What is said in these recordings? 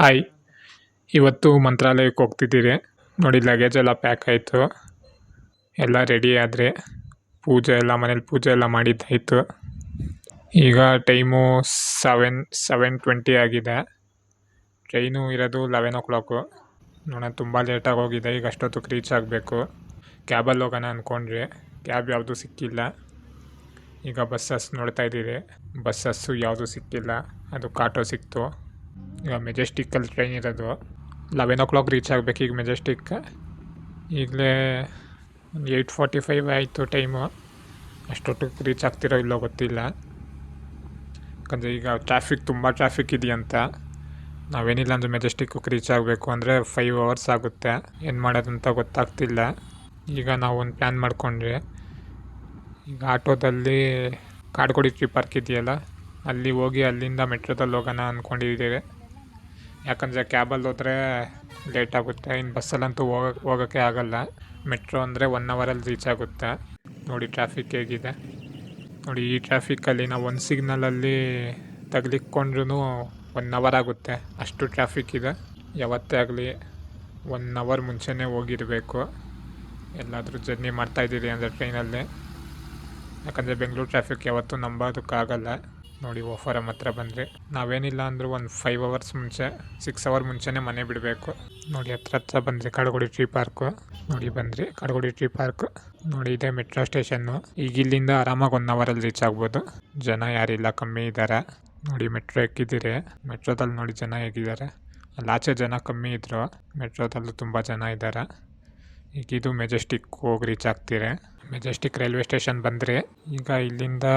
Hi ಇವತ್ತು ಮಂತ್ರಾಲಯಕ್ಕೆ ಹೋಗ್ತಿದ್ದೀರಿ. ನೋಡಿ ಲಗೇಜ್ ಎಲ್ಲ ಪ್ಯಾಕ್ ಆಯಿತು. ಎಲ್ಲ ರೆಡಿ ಆದರೆ ಪೂಜೆ ಎಲ್ಲ, ಮನೇಲಿ ಪೂಜೆ ಎಲ್ಲ ಮಾಡಿದ್ದಾಯಿತು. ಈಗ ಟೈಮು ಸೆವೆನ್ ಸೆವೆನ್ ಟ್ವೆಂಟಿ ಆಗಿದೆ. ಟ್ರೈನು ಇರೋದು ಲೆವೆನ್ ಓ ಕ್ಲಾಕು ನೋಡೋಣ, ತುಂಬ ಲೇಟಾಗಿ ಹೋಗಿದೆ. ಈಗ ಅಷ್ಟೊತ್ತಿಗೆ ರೀಚ್ ಆಗಬೇಕು. ಕ್ಯಾಬಲ್ಲಿ ಹೋಗೋಣ ಅಂದ್ಕೊಂಡ್ರಿ ಕ್ಯಾಬ್ ಯಾವುದು ಸಿಕ್ಕಿಲ್ಲ. ಈಗ ಬಸ್ಸಸ್ ನೋಡ್ತಾ ಇದ್ದೀರಿ. ಬಸ್ಸಸ್ಸು ಯಾವುದೂ ಸಿಕ್ಕಿಲ್ಲ. ಅದು ಕಾಟೋ ಸಿಕ್ತು. ಈಗ ಮೆಜೆಸ್ಟಿಕ್ಕಲ್ಲಿ ಟ್ರೈನ್ ಇರೋದು. ಲೆವೆನ್ ಓ ಕ್ಲಾಕ್ ರೀಚ್ ಆಗಬೇಕು ಈಗ ಮೆಜೆಸ್ಟಿಕ್ ಈಗಲೇ ಒಂದು ಏಯ್ಟ್ ಫಾರ್ಟಿ ಫೈವ್ ಆಯಿತು ಟೈಮು ಅಷ್ಟೊಟ್ಟಿಗೆ ರೀಚ್ ಆಗ್ತಿರೋ ಇಲ್ಲೋ ಗೊತ್ತಿಲ್ಲ. ಯಾಕಂದರೆ ಈಗ ಟ್ರಾಫಿಕ್ ತುಂಬ ಟ್ರಾಫಿಕ್ ಇದೆಯಂತ. ನಾವೇನಿಲ್ಲ ಅಂದರೆ ಮೆಜೆಸ್ಟಿಕ್ಕು ರೀಚ್ ಆಗಬೇಕು ಅಂದರೆ ಫೈವ್ ಅವರ್ಸ್ ಆಗುತ್ತೆ. ಏನು ಮಾಡೋದಂತ ಗೊತ್ತಾಗ್ತಿಲ್ಲ. ಈಗ ನಾವು ಒಂದು ಪ್ಲ್ಯಾನ್ ಮಾಡಿಕೊಂಡ್ರಿ ಈಗ ಆಟೋದಲ್ಲಿ ಕಾಡ್ಗೋಡಿ ಟ್ರೀ ಪಾರ್ಕ್ ಇದೆಯಲ್ಲ ಅಲ್ಲಿ ಹೋಗಿ ಅಲ್ಲಿಂದ ಮೆಟ್ರೋದಲ್ಲಿ ಹೋಗೋಣ ಅಂದ್ಕೊಂಡಿದ್ದೀವಿ ಯಾಕಂದರೆ ಕ್ಯಾಬಲ್ಲಿ ಹೋದರೆ ಲೇಟ್ ಆಗುತ್ತೆ. ಇನ್ನು ಬಸ್ಸಲ್ಲಂತೂ ಹೋಗೋಕೆ ಹೋಗೋಕ್ಕೆ ಆಗಲ್ಲ. ಮೆಟ್ರೋ ಅಂದರೆ ಒನ್ ಅವರಲ್ಲಿ ರೀಚ್ ಆಗುತ್ತೆ. ನೋಡಿ ಟ್ರಾಫಿಕ್ ಹೇಗಿದೆ. ನೋಡಿ ಈ ಟ್ರಾಫಿಕ್ಕಲ್ಲಿ ನಾವು ಒಂದು ಸಿಗ್ನಲಲ್ಲಿ ತಗ್ಲಿಕ್ಕೊಂಡ್ರೂ ಒನ್ ಅವರ್ ಆಗುತ್ತೆ. ಅಷ್ಟು ಟ್ರಾಫಿಕ್ ಇದೆ. ಯಾವತ್ತೇ ಆಗಲಿ ಒನ್ ಅವರ್ ಮುಂಚೆನೇ ಹೋಗಿರಬೇಕು. ಎಲ್ಲಾದರೂ ಜರ್ನಿ ಮಾಡ್ತಾಯಿದ್ದೀರಿ ಅಂದರೆ ಟ್ರೈನಲ್ಲಿ ಯಾಕಂದರೆ ಬೆಂಗಳೂರು ಟ್ರಾಫಿಕ್ ಯಾವತ್ತೂ ನಂಬೋದಕ್ಕಾಗಲ್ಲ. ನೋಡಿ ಓಫಾರಮ್ ಹತ್ರ ಬಂದರೆ. ನಾವೇನಿಲ್ಲ ಅಂದರೂ ಒಂದು ಫೈವ್ ಅವರ್ಸ್ ಮುಂಚೆ ಸಿಕ್ಸ್ ಅವರ್ ಮುಂಚೆನೇ ಮನೆ ಬಿಡಬೇಕು. ನೋಡಿ, ಹತ್ರ ಹತ್ರ ಬಂದರೆ ಕಡಗುಡಿ ಟ್ರೀ ಪಾರ್ಕು ನೋಡಿ, ಬಂದ್ರಿ ಕಡಗುಡಿ ಟ್ರೀ ಪಾರ್ಕ್ ನೋಡಿ, ಇದೆ ಮೆಟ್ರೋ ಸ್ಟೇಷನ್ ಈಗ ಇಲ್ಲಿಂದ ಆರಾಮಾಗಿ ಒನ್ ಅವರಲ್ಲಿ ರೀಚ್ ಆಗ್ಬೋದು. ಜನ ಯಾರಿಲ್ಲ ಕಮ್ಮಿ ಇದ್ದಾರೆ ನೋಡಿ ಮೆಟ್ರೋ ಎಕ್ಕಿದಿರಿ ಮೆಟ್ರೋದಲ್ಲಿ ನೋಡಿ, ಜನ ಹೇಗಿದ್ದಾರೆ. ಅಲ್ಲಿ ಆಚೆ ಜನ ಕಮ್ಮಿ ಇದ್ದರು ಮೆಟ್ರೋದಲ್ಲೂ ತುಂಬ ಜನ ಇದ್ದಾರೆ ಈಗ ಇದು ಮೆಜೆಸ್ಟಿಕ್ ಹೋಗಿ ರೀಚ್ ಆಗ್ತೀರಿ. ಮೆಜೆಸ್ಟಿಕ್ ರೈಲ್ವೆ ಸ್ಟೇಷನ್ ಬಂದ್ರೆ ಈಗ ಇಲ್ಲಿಂದ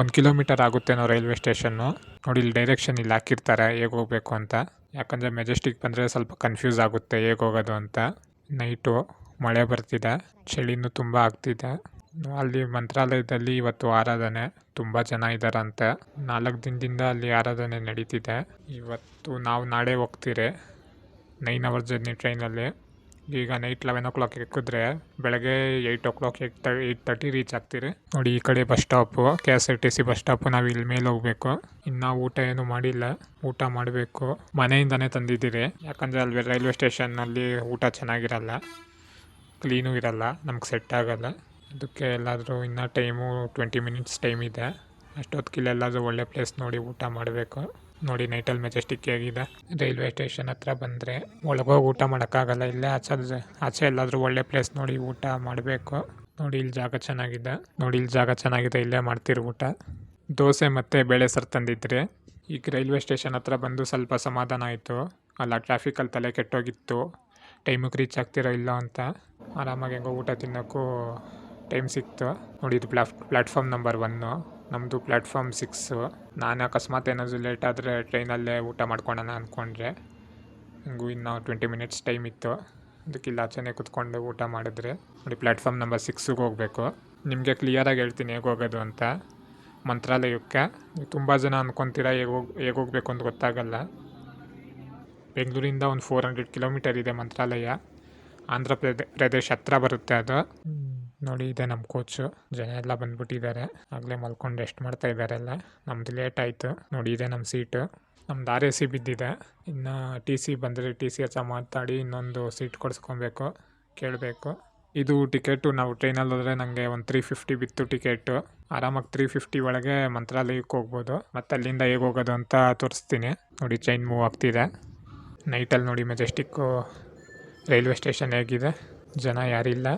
ಒಂದು ಕಿಲೋಮೀಟರ್ ಆಗುತ್ತೇನೋ ರೈಲ್ವೆ ಸ್ಟೇಷನ್ನು ನೋಡಿ, ಇಲ್ಲಿ ಡೈರೆಕ್ಷನ್ ಇಲ್ಲಿ ಹಾಕಿರ್ತಾರೆ, ಹೇಗೆ ಹೋಗಬೇಕು ಅಂತ. ಯಾಕಂದರೆ ಮೆಜೆಸ್ಟಿಕ್ ಬಂದರೆ ಸ್ವಲ್ಪ ಕನ್ಫ್ಯೂಸ್ ಆಗುತ್ತೆ, ಹೇಗೆ ಹೋಗೋದು ಅಂತ. ನೈಟು ಮಳೆ ಬರ್ತಿದೆ, ಚಳಿನೂ ತುಂಬ ಆಗ್ತಿದೆ. ಅಲ್ಲಿ ಮಂತ್ರಾಲಯದಲ್ಲಿ ಇವತ್ತು ಆರಾಧನೆ, ತುಂಬ ಜನ ಇದ್ದಾರಂತೆ ನಾಲ್ಕು ದಿನದಿಂದ ಅಲ್ಲಿ ಆರಾಧನೆ ನಡೀತಿದೆ. ಇವತ್ತು ನಾವು ನಾಳೆ ಹೋಗ್ತೀರಿ ನೈನ್ ಅವರ್ ಜರ್ನಿ ಟ್ರೈನಲ್ಲಿ ಈಗ ನೈಟ್ ಲೆವೆನ್ ಓ ಕ್ಲಾಕ್ ಎಕ್ಕಿದ್ರೆ ಬೆಳಗ್ಗೆ eight o'clock at the eight thirty reach ಆಗ್ತೀರಿ. ನೋಡಿ, ಈ ಕಡೆ bus stop K S R T C bus stop ನಾವು ಇಲ್ಲಿ ಮೇಲೆ ಹೋಗ್ಬೇಕು. ಇನ್ನು ಊಟ ಏನು ಮಾಡಿಲ್ಲ. ಊಟ ಮಾಡಬೇಕು. ಮನೆಯಿಂದನೇ ತಂದಿದ್ದೀರಿ. ಯಾಕಂದರೆ ಅಲ್ಲಿ ರೈಲ್ವೆ ಸ್ಟೇಷನ್ನಲ್ಲಿ ಊಟ ಚೆನ್ನಾಗಿರಲ್ಲ. ಕ್ಲೀನು ಇರಲ್ಲ. ನಮ್ಗೆ ಸೆಟ್ ಆಗಲ್ಲ. ಅದಕ್ಕೆ ಎಲ್ಲಾದರೂ ಇನ್ನೂ ಟೈಮು ಟ್ವೆಂಟಿ ಮಿನಿಟ್ಸ್ ಟೈಮ್ ಇದೆ. ಅಷ್ಟೊತ್ತಿಗೆ ಎಲ್ಲಾದರೂ ಒಳ್ಳೆ ಪ್ಲೇಸ್ ನೋಡಿ ಊಟ ಮಾಡಬೇಕು. ನೋಡಿ ನೈಟಲ್ಲಿ ಮೆಜೆಸ್ಟಿಕ್ ಆಗಿದೆ. ರೈಲ್ವೆ ಸ್ಟೇಷನ್ ಹತ್ರ ಬಂದರೆ ಒಳಗೋಗಿ ಊಟ ಮಾಡೋಕ್ಕಾಗಲ್ಲ. ಇಲ್ಲೇ ಆಚೆ ಆಚೆ ಎಲ್ಲಾದರೂ ಒಳ್ಳೆ ಪ್ಲೇಸ್ ನೋಡಿ ಊಟ ಮಾಡಬೇಕು. ನೋಡಿ, ಇಲ್ಲಿ ಜಾಗ ಚೆನ್ನಾಗಿದೆ. ನೋಡಿ, ಇಲ್ಲಿ ಜಾಗ ಚೆನ್ನಾಗಿದೆ. ಇಲ್ಲೇ ಮಾಡ್ತಿರು ಊಟ. ದೋಸೆ ಮತ್ತು ಬೇಳೆ ಸರ್ ತಂದಿದ್ರಿ. ಈಗ ರೈಲ್ವೆ ಸ್ಟೇಷನ್ ಹತ್ರ ಬಂದು ಸ್ವಲ್ಪ ಸಮಾಧಾನ ಆಯಿತು. ಅಲ್ಲ ಟ್ರಾಫಿಕಲ್ಲಿ ತಲೆ ಕೆಟ್ಟೋಗಿತ್ತು. ಟೈಮಿಗೆ ರೀಚ್ ಆಗ್ತಿರೋ ಇಲ್ಲ ಅಂತ ಆರಾಮಾಗಿ ಹೆಂಗೋ ಊಟ ತಿನ್ನೋಕ್ಕೂ ಟೈಮ್ ಸಿಕ್ತು. ನೋಡಿ, ಇದು ಪ್ಲಾಟ್ ಪ್ಲ್ಯಾಟ್ಫಾರ್ಮ್ ನಂಬರ್ ಒನ್ನು ನಮ್ಮದು ಪ್ಲ್ಯಾಟ್ಫಾರ್ಮ್ ಸಿಕ್ಸು. ನಾನು ಅಕಸ್ಮಾತ್ ಏನಾದರೂ ಲೇಟ್ ಆದರೆ ಟ್ರೈನಲ್ಲೇ ಊಟ ಮಾಡ್ಕೊಳ್ಳೋಣ ಅಂದ್ಕೊಂಡ್ರೆ ನನಗೂ ಇನ್ನೂ ಟ್ವೆಂಟಿ ಮಿನಿಟ್ಸ್ ಟೈಮ್ ಇತ್ತು. ಅದಕ್ಕೆ ಇಲ್ಲಿ ಆಚೆನೇ ಕುತ್ಕೊಂಡು ಊಟ ಮಾಡಿದ್ರೆ, ನೋಡಿ ಪ್ಲ್ಯಾಟ್ಫಾರ್ಮ್ ನಂಬರ್ ಸಿಕ್ಸಿಗೆ ಹೋಗಬೇಕು. ನಿಮಗೆ ಕ್ಲಿಯರಾಗಿ ಹೇಳ್ತೀನಿ ಹೇಗೆ ಹೋಗೋದು ಅಂತ. ಮಂತ್ರಾಲಯಕ್ಕೆ, ನೀವು ತುಂಬ ಜನ ಅಂದ್ಕೊತೀರ ಹೇಗೆ ಹೋಗಿ, ಹೇಗೆ ಹೋಗಬೇಕು ಅಂತ ಗೊತ್ತಾಗಲ್ಲ. ಬೆಂಗಳೂರಿಂದ ಒಂದು ಫೋರ್ ಹಂಡ್ರೆಡ್ ಕಿಲೋಮೀಟರ್ ಇದೆ ಮಂತ್ರಾಲಯ. ಆಂಧ್ರ ಪ್ರದೇ, ಪ್ರದೇಶ್ ಹತ್ರ ಬರುತ್ತೆ ಅದು. ನೋಡಿ, ಇದೆ ನಮ್ಮ ಕೋಚು ಜನ ಎಲ್ಲ ಬಂದ್ಬಿಟ್ಟಿದ್ದಾರೆ. ಆಗಲೇ ಮಲ್ಕೊಂಡು ರೆಸ್ಟ್ ಮಾಡ್ತಾ ಇದ್ದಾರೆ ಎಲ್ಲ. ನಮ್ದು ಲೇಟ್ ಆಯಿತು. ನೋಡಿ, ಇದೆ ನಮ್ಮ ಸೀಟು ನಮ್ದು ಆರ್ ಎ ಸಿ ಬಿದ್ದಿದೆ. ಇನ್ನು ಟಿ ಸಿ ಬಂದರೆ ಟಿ ಸಿ ಹತ್ರ ಮಾತಾಡಿ ಇನ್ನೊಂದು ಸೀಟ್ ಕೊಡಿಸ್ಕೊಬೇಕು, ಕೇಳಬೇಕು. ಇದು ಟಿಕೆಟು ನಾವು ಟ್ರೈನಲ್ಲಿ ಹೋದರೆ ನನಗೆ ಒಂದು ತ್ರೀ ಫಿಫ್ಟಿ ಬಿತ್ತು ಟಿಕೆಟು ಆರಾಮಾಗಿ ತ್ರೀ ಫಿಫ್ಟಿ ಒಳಗೆ ಮಂತ್ರಾಲಯಕ್ಕೆ ಹೋಗ್ಬೋದು. ಮತ್ತು ಅಲ್ಲಿಂದ ಹೇಗೆ ಹೋಗೋದು ಅಂತ ತೋರಿಸ್ತೀನಿ. ನೋಡಿ ಚೈನ್ ಮೂವ್ ಆಗ್ತಿದೆ. ನೈಟಲ್ಲಿ ನೋಡಿ ಮೆಜೆಸ್ಟಿಕ್ಕು ರೈಲ್ವೆ ಸ್ಟೇಷನ್ ಹೇಗಿದೆ? ಜನ ಯಾರಿಲ್ಲ.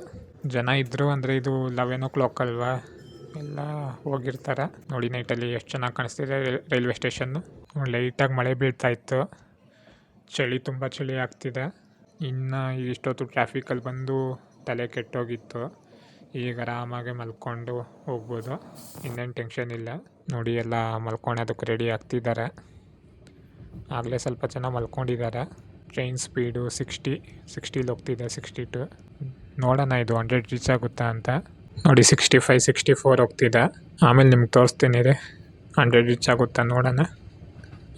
ಜನ ಇದ್ದರು ಅಂದರೆ ಇದು ಲೆವೆನ್ ಓ ಕ್ಲಾಕ್ ಅಲ್ವಾ? ಎಲ್ಲ ಹೋಗಿರ್ತಾರೆ. ನೋಡಿ ನೈಟಲ್ಲಿ ಎಷ್ಟು ಚೆನ್ನಾಗಿ ಕಾಣಿಸ್ತಿದೆ ರೈಲ್ವೆ ಸ್ಟೇಷನ್ನು ಲೈಟಾಗಿ ಮಳೆ ಬೀಳ್ತಾ ಇತ್ತು. ಚಳಿ ತುಂಬ ಚಳಿ ಆಗ್ತಿದೆ. ಇನ್ನು ಇಷ್ಟೊತ್ತು ಟ್ರಾಫಿಕಲ್ಲಿ ಬಂದು ತಲೆ ಕೆಟ್ಟೋಗಿತ್ತು. ಈಗ ಆರಾಮಾಗಿ ಮಲ್ಕೊಂಡು ಹೋಗ್ಬೋದು. ಇನ್ನೇನು ಟೆನ್ಷನ್ ಇಲ್ಲ. ನೋಡಿ, ಎಲ್ಲ ಮಲ್ಕೊಳೋದಕ್ಕೆ ರೆಡಿ ಆಗ್ತಿದ್ದಾರೆ. ಆಗಲೇ ಸ್ವಲ್ಪ ಜನ ಮಲ್ಕೊಂಡಿದ್ದಾರೆ. ಟ್ರೈನ್ ಸ್ಪೀಡು ಸಿಕ್ಸ್ಟಿ ಸಿಕ್ಸ್ಟಿಲಿ ಹೋಗ್ತಿದೆ ಸಿಕ್ಸ್ಟಿ ಟು ನೋಡೋಣ, ಇದು ಹಂಡ್ರೆಡ್ ರೀಚ್ ಆಗುತ್ತಾ ಅಂತ. ನೋಡಿ ಸಿಕ್ಸ್ಟಿ ಫೈವ್ ಸಿಕ್ಸ್ಟಿ ಫೋರ್ ಹೋಗ್ತಿದೆ. ಆಮೇಲೆ ನಿಮ್ಗೆ ತೋರಿಸ್ತೀನಿ ರೀ ಹಂಡ್ರೆಡ್ ರೀಚ್ ಆಗುತ್ತಾ ನೋಡೋಣ.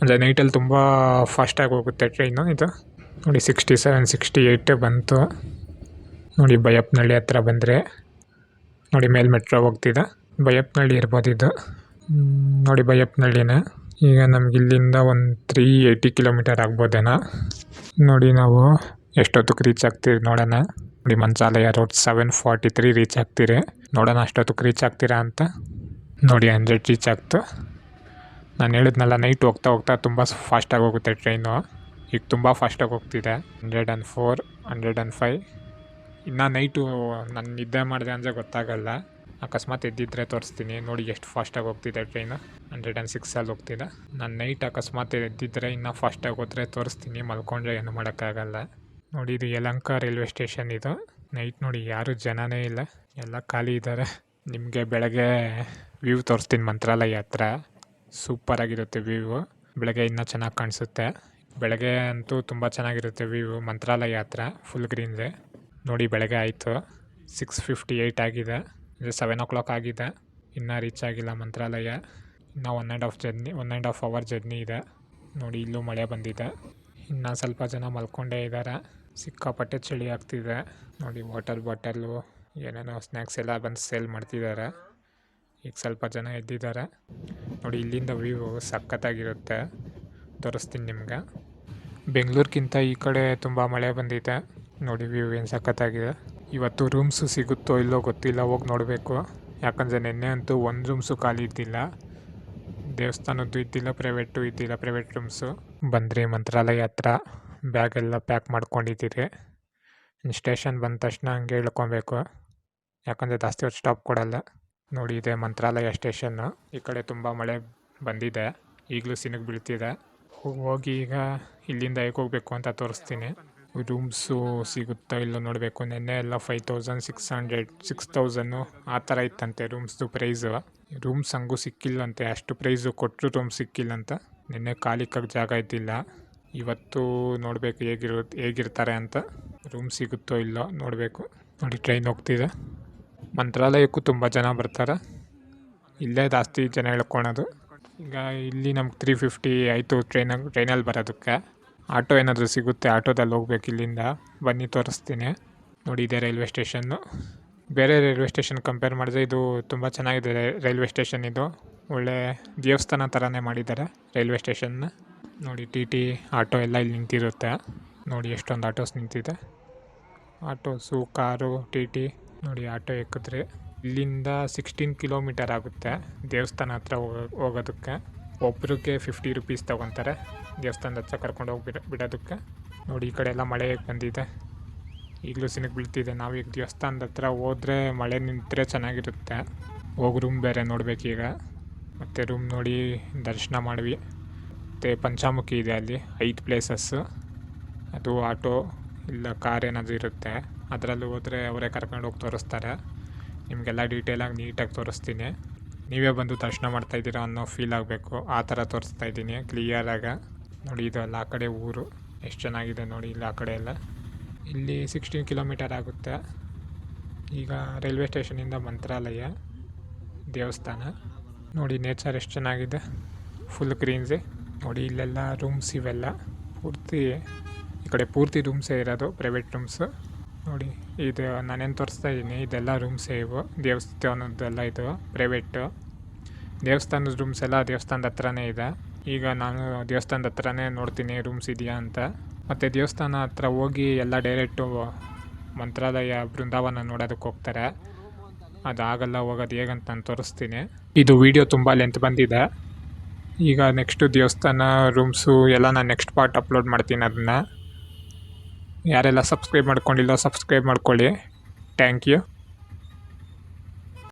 ಅಂದರೆ ನೈಟಲ್ಲಿ ತುಂಬ ಫಾಸ್ಟಾಗಿ ಹೋಗುತ್ತೆ ಟ್ರೈನು ಇದು. ನೋಡಿ ಸಿಕ್ಸ್ಟಿ ಸೆವೆನ್ ಸಿಕ್ಸ್ಟಿ ಏಯ್ಟ್ ಬಂತು. ನೋಡಿ, ಬೈಯಪ್ಪನಹಳ್ಳಿ ಹತ್ರ ಬಂದರೆ. ನೋಡಿ, ಮೇಲ್ ಮೆಟ್ರೋ ಹೋಗ್ತಿದೆ. ಬೈಯಪ್ಪನಹಳ್ಳಿ ಇರ್ಬೋದು ಇದು. ನೋಡಿ, ಬೈಯಪ್ಪನಹಳ್ಳಿನೇ. ಈಗ ನಮ್ಗೆ ಇಲ್ಲಿಂದ ಒಂದು ತ್ರೀ ಏಯ್ಟಿ ಕಿಲೋಮೀಟರ್ ಆಗ್ಬೋದೇನೋ. ನೋಡಿ, ನಾವು ಎಷ್ಟೊತ್ತಿಗೆ ರೀಚ್ ಆಗ್ತೀವಿ ನೋಡೋಣ. ನೋಡಿ Manchalaya road seven forty three reach ಆಗ್ತೀರಿ. ನೋಡೋಣ ಅಷ್ಟೊತ್ತಕ್ಕೆ ರೀಚ್ ಆಗ್ತೀರಾ ಅಂತ. ನೋಡಿ ಹಂಡ್ರೆಡ್ ರೀಚ್ ಆಗ್ತು. ನಾನು ಹೇಳಿದ್ನಲ್ಲ ನೈಟ್ ಹೋಗ್ತಾ ಹೋಗ್ತಾ ತುಂಬ ಫಾಸ್ಟಾಗಿ ಹೋಗುತ್ತೆ ಟ್ರೈನು ಈಗ ತುಂಬ ಫಾಸ್ಟಾಗಿ ಹೋಗ್ತಿದೆ. Hundred and four hundred and five ಇನ್ನು ನೈಟು ನಾನು ನಿದ್ದೆ ಮಾಡಿದೆ ಅಂದರೆ ಗೊತ್ತಾಗಲ್ಲ. ಅಕಸ್ಮಾತ್ ಎದ್ದಿದ್ರೆ ತೋರಿಸ್ತೀನಿ. ನೋಡಿ, ಎಷ್ಟು ಫಾಸ್ಟಾಗಿ ಹೋಗ್ತಿದೆ ಟ್ರೈನು ಹಂಡ್ರೆಡ್ ಆ್ಯಂಡ್ ಸಿಕ್ಸಲ್ಲಿ ಹೋಗ್ತಿದೆ. ನಾನು ನೈಟ್ ಅಕಸ್ಮಾತ್ ಎದ್ದಿದ್ರೆ ಇನ್ನೂ ಫಾಸ್ಟಾಗಿ ಹೋದರೆ ತೋರಿಸ್ತೀನಿ. ಮಲ್ಕೊಂಡ್ರೆ ಏನು ಮಾಡೋಕ್ಕಾಗಲ್ಲ. ನೋಡಿ ಇದು ಯಲಂಕ ರೈಲ್ವೆ ಸ್ಟೇಷನ್ ಇದು. ನೈಟ್ ನೋಡಿ, ಯಾರು ಜನನೇ ಇಲ್ಲ. ಎಲ್ಲ ಖಾಲಿ ಇದ್ದಾರೆ ನಿಮಗೆ ಬೆಳಗ್ಗೆ ವ್ಯೂ ತೋರಿಸ್ತೀನಿ, ಮಂತ್ರಾಲಯ ಹತ್ರ. ಸೂಪರಾಗಿರುತ್ತೆ ವ್ಯೂ. ಬೆಳಗ್ಗೆ ಇನ್ನೂ ಚೆನ್ನಾಗಿ ಕಾಣಿಸುತ್ತೆ. ಬೆಳಗ್ಗೆ ಅಂತೂ ತುಂಬ ಚೆನ್ನಾಗಿರುತ್ತೆ ವ್ಯೂ, ಮಂತ್ರಾಲಯ ಹತ್ರ ಫುಲ್ ಗ್ರೀನ್ದೆ ನೋಡಿ, ಬೆಳಗ್ಗೆ ಆಯಿತು. ಸಿಕ್ಸ್ ಫಿಫ್ಟಿ ಏಯ್ಟ್ ಆಗಿದೆ. ಅಂದರೆ ಸೆವೆನ್ ಓ ಕ್ಲಾಕ್ ಆಗಿದೆ. ಇನ್ನೂ ರೀಚ್ ಆಗಿಲ್ಲ ಮಂತ್ರಾಲಯ. ಇನ್ನೂ one and half journey one and half hour journey ಇದೆ. ನೋಡಿ, ಇಲ್ಲೂ ಮಳೆ ಬಂದಿದೆ. ಇನ್ನು ಸ್ವಲ್ಪ ಜನ ಮಲ್ಕೊಂಡೇ ಇದ್ದಾರೆ ಸಿಕ್ಕಾಪಟ್ಟೆ ಚಳಿ ಆಗ್ತಿದೆ. ನೋಡಿ ವಾಟರ್ ಬಾಟಲು ಏನೇನೋ ಸ್ನ್ಯಾಕ್ಸ್ ಎಲ್ಲ ಬಂದು ಸೇಲ್ ಮಾಡ್ತಿದ್ದಾರೆ ಈಗ ಸ್ವಲ್ಪ ಜನ ಎದ್ದಿದ್ದಾರೆ. ನೋಡಿ, ಇಲ್ಲಿಂದ ವ್ಯೂ ಸಖತ್ತಾಗಿರುತ್ತೆ. ತೋರಿಸ್ತೀನಿ ನಿಮ್ಗೆ. ಬೆಂಗಳೂರಿಗಿಂತ ಈ ಕಡೆ ತುಂಬ ಮಳೆ ಬಂದಿದೆ. ನೋಡಿ ವ್ಯೂ ಏನು ಸಖತ್ತಾಗಿದೆ. ಇವತ್ತು ರೂಮ್ಸು ಸಿಗುತ್ತೋ ಇಲ್ಲೋ ಗೊತ್ತಿಲ್ಲ, ಹೋಗಿ ನೋಡಬೇಕು. ಯಾಕಂದರೆ ನಿನ್ನೆ ಅಂತೂ ಒಂದು ರೂಮ್ಸು ಖಾಲಿ ಇದ್ದಿಲ್ಲ. ದೇವಸ್ಥಾನದ್ದು ಇದ್ದಿಲ್ಲ ಪ್ರೈವೇಟು ಇದ್ದಿಲ್ಲ ಪ್ರೈವೇಟ್ ರೂಮ್ಸು ಬಂದ್ರಿ, ಮಂತ್ರಾಲಯ ಹತ್ರ. ಬ್ಯಾಗೆಲ್ಲ ಪ್ಯಾಕ್ ಮಾಡ್ಕೊಂಡಿದ್ದೀರಿ. ಸ್ಟೇಷನ್ ಬಂದ ತಕ್ಷಣ ಹಂಗೆ ಇಳ್ಕೊಬೇಕು ಯಾಕಂದರೆ ಜಾಸ್ತಿ ಹೊತ್ತು ಸ್ಟಾಪ್ ಕೊಡಲ್ಲ. ನೋಡಿ, ಇದೆ ಮಂತ್ರಾಲಯ ಸ್ಟೇಷನ್ನು. ಈ ಕಡೆ ತುಂಬ ಮಳೆ ಬಂದಿದೆ. ಈಗಲೂ ಸಿನಗ್ ಬೀಳ್ತಿದೆ. ಹೋಗಿ ಈಗ ಇಲ್ಲಿಂದ ಹೇಗೆ ಹೋಗಬೇಕು ಅಂತ ತೋರಿಸ್ತೀನಿ. ರೂಮ್ಸು ಸಿಗುತ್ತಾ ಇಲ್ಲೋ ನೋಡಬೇಕು. ನೆನ್ನೆ ಎಲ್ಲ five thousand six hundred six thousand ಆ ಥರ ಇತ್ತಂತೆ ರೂಮ್ಸ್ದು ಪ್ರೈಸು. ರೂಮ್ಸ್ ಹಂಗೂ ಸಿಕ್ಕಿಲ್ಲಂತೆ. ಅಷ್ಟು ಪ್ರೈಸು ಕೊಟ್ಟರು ರೂಮ್ ಸಿಕ್ಕಿಲ್ಲಂತ. ನಿನ್ನೆ ಕಾಲಿಕ್ಕಾಗಿ ಜಾಗ ಇದ್ದಿಲ್ಲ. ಇವತ್ತು ನೋಡಬೇಕು ಹೇಗಿರು ಹೇಗಿರ್ತಾರೆ ಅಂತ. ರೂಮ್ ಸಿಗುತ್ತೋ ಇಲ್ಲೋ ನೋಡಬೇಕು. ನೋಡಿ, ಟ್ರೈನ್ ಹೋಗ್ತಿದೆ. ಮಂತ್ರಾಲಯಕ್ಕೂ ತುಂಬ ಜನ ಬರ್ತಾರೆ. ಇಲ್ಲೇ ಜಾಸ್ತಿ ಜನ ಹೇಳ್ಕೊಳೋದು. ಈಗ ಇಲ್ಲಿ ನಮ್ಗೆ ತ್ರೀ ಫಿಫ್ಟಿ ಆಯಿತು ಟ್ರೈನಾಗ ಟ್ರೈನಲ್ಲಿ ಬರೋದಕ್ಕೆ. ಆಟೋ ಏನಾದರೂ ಸಿಗುತ್ತೆ, ಆಟೋದಲ್ಲಿ ಹೋಗ್ಬೇಕು ಇಲ್ಲಿಂದ. ಬನ್ನಿ, ತೋರಿಸ್ತೀನಿ. ನೋಡಿ, ಇದೆ ರೈಲ್ವೆ ಸ್ಟೇಷನ್ನು. ಬೇರೆ ರೈಲ್ವೆ ಸ್ಟೇಷನ್ ಕಂಪೇರ್ ಮಾಡಿದ್ರೆ ಇದು ತುಂಬ ಚೆನ್ನಾಗಿದೆ ರೈಲ್ವೆ ಸ್ಟೇಷನ್ ಇದು. ಒಳ್ಳೆ ದೇವಸ್ಥಾನ ಥರನೇ ಮಾಡಿದ್ದಾರೆ ರೈಲ್ವೆ ಸ್ಟೇಷನ್ನ. ನೋಡಿ, ಟಿ ಟಿ ಆಟೋ ಎಲ್ಲ ಇಲ್ಲಿ ನಿಂತಿರುತ್ತೆ. ನೋಡಿ, ಎಷ್ಟೊಂದು ಆಟೋಸ್ ನಿಂತಿದೆ. Autos, car, T T. ನೋಡಿ, ಆಟೋ ಎಕ್ಕಿದ್ರೆ ಇಲ್ಲಿಂದ ಸಿಕ್ಸ್ಟೀನ್ ಕಿಲೋಮೀಟರ್ ಆಗುತ್ತೆ ದೇವಸ್ಥಾನ ಹತ್ರ ಹೋಗೋ ಹೋಗೋದಕ್ಕೆ. ಒಬ್ರಿಗೆ ಫಿಫ್ಟಿ ರುಪೀಸ್ ತೊಗೊತಾರೆ ದೇವಸ್ಥಾನದ ಹತ್ರ ಕರ್ಕೊಂಡು ಹೋಗಿ ಬಿಡೋದಕ್ಕೆ. ನೋಡಿ, ಈ ಕಡೆ ಎಲ್ಲ ಮಳೆ ಬಂದಿದೆ. ಈಗಲೂ ಸಿನಿಗೆ ಬೀಳ್ತಿದೆ. ನಾವೀಗ ದೇವಸ್ಥಾನದ ಹತ್ರ ಹೋದ್ರೆ ಮಳೆ ನಿಂತರೆ ಚೆನ್ನಾಗಿರುತ್ತೆ. ಹೋಗಿ ರೂಮ್ ಬೇರೆ ನೋಡಬೇಕೀಗ. ಮತ್ತು ರೂಮ್ ನೋಡಿ ದರ್ಶನ ಮಾಡ್ವಿ ಮತ್ತು ಪಂಚಾಮುಖಿ ಇದೆ ಅಲ್ಲಿ, ಐದು ಪ್ಲೇಸಸ್ಸು ಅದು ಆಟೋ ಇಲ್ಲ ಕಾರ್ ಏನಾದರೂ ಇರುತ್ತೆ. ಅದರಲ್ಲೂ ಹೋದರೆ ಅವರೇ ಕರ್ಕೊಂಡು ಹೋಗಿ ತೋರಿಸ್ತಾರೆ. ನಿಮಗೆಲ್ಲ ಡೀಟೇಲಾಗಿ ನೀಟಾಗಿ ತೋರಿಸ್ತೀನಿ. ನೀವೇ ಬಂದು ದರ್ಶನ ಮಾಡ್ತಾ ಇದ್ದೀರಾ ಅನ್ನೋ ಫೀಲ್ ಆಗಬೇಕು. ಆ ಥರ ತೋರಿಸ್ತಾ ಇದ್ದೀನಿ ಕ್ಲಿಯರಾಗ ನೋಡಿ, ಇದು ಅಲ್ಲ, ಆ ಕಡೆ ಊರು. ಎಷ್ಟು ಚೆನ್ನಾಗಿದೆ ನೋಡಿ, ಇಲ್ಲಿ ಆ ಕಡೆ ಎಲ್ಲ. ಇಲ್ಲಿ ಸಿಕ್ಸ್ಟೀನ್ ಕಿಲೋಮೀಟರ್ ಆಗುತ್ತೆ. ಈಗ ರೈಲ್ವೆ ಸ್ಟೇಷನಿಂದ ಮಂತ್ರಾಲಯ ದೇವಸ್ಥಾನ. ನೋಡಿ ನೇಚರ್ ಎಷ್ಟು ಚೆನ್ನಾಗಿದೆ. ಫುಲ್ ಗ್ರೀನ್ಸಿ ನೋಡಿ, ಇಲ್ಲೆಲ್ಲ ರೂಮ್ಸ್ ಇವೆಲ್ಲ. ಪೂರ್ತಿ, ಈ ಕಡೆ ಪೂರ್ತಿ ರೂಮ್ಸೇ ಇರೋದು ಪ್ರೈವೇಟ್ ರೂಮ್ಸು ನೋಡಿ, ಇದು ನಾನೇನು ತೋರಿಸ್ತಾ ಇದ್ದೀನಿ ಇದೆಲ್ಲ ರೂಮ್ಸೇ ಇವು. ದೇವಸ್ಥಾನದ್ದೆಲ್ಲ ಇದು ಪ್ರೈವೇಟು ದೇವಸ್ಥಾನದ ರೂಮ್ಸ್ ಎಲ್ಲ ದೇವಸ್ಥಾನದ ಹತ್ರನೇ ಇದೆ. ಈಗ ನಾನು ದೇವಸ್ಥಾನದ ಹತ್ರನೇ ನೋಡ್ತೀನಿ ರೂಮ್ಸ್ ಇದೆಯಾ ಅಂತ. ಮತ್ತು ದೇವಸ್ಥಾನ ಹತ್ರ ಹೋಗಿ ಎಲ್ಲ ಡೈರೆಕ್ಟು ಮಂತ್ರಾಲಯ, ಬೃಂದಾವನ ನೋಡೋದಕ್ಕೆ ಹೋಗ್ತಾರೆ. ಅದಾಗಲ್ಲ ಹೋಗೋದು ಹೇಗಂತ ನಾನು ತೋರಿಸ್ತೀನಿ. ಇದು ವಿಡಿಯೋ ತುಂಬ ಲೆಂತ್ ಬಂದಿದೆ. ಈಗ ನೆಕ್ಸ್ಟು ದೇವಸ್ಥಾನ ರೂಮ್ಸು ಎಲ್ಲ ನಾನು ನೆಕ್ಸ್ಟ್ ಪಾರ್ಟ್ ಅಪ್ಲೋಡ್ ಮಾಡ್ತೀನಿ ಅದನ್ನು. ಯಾರೆಲ್ಲ ಸಬ್ಸ್ಕ್ರೈಬ್ ಮಾಡ್ಕೊಂಡಿಲ್ಲ ಸಬ್ಸ್ಕ್ರೈಬ್ ಮಾಡ್ಕೊಳ್ಳಿ. Thank you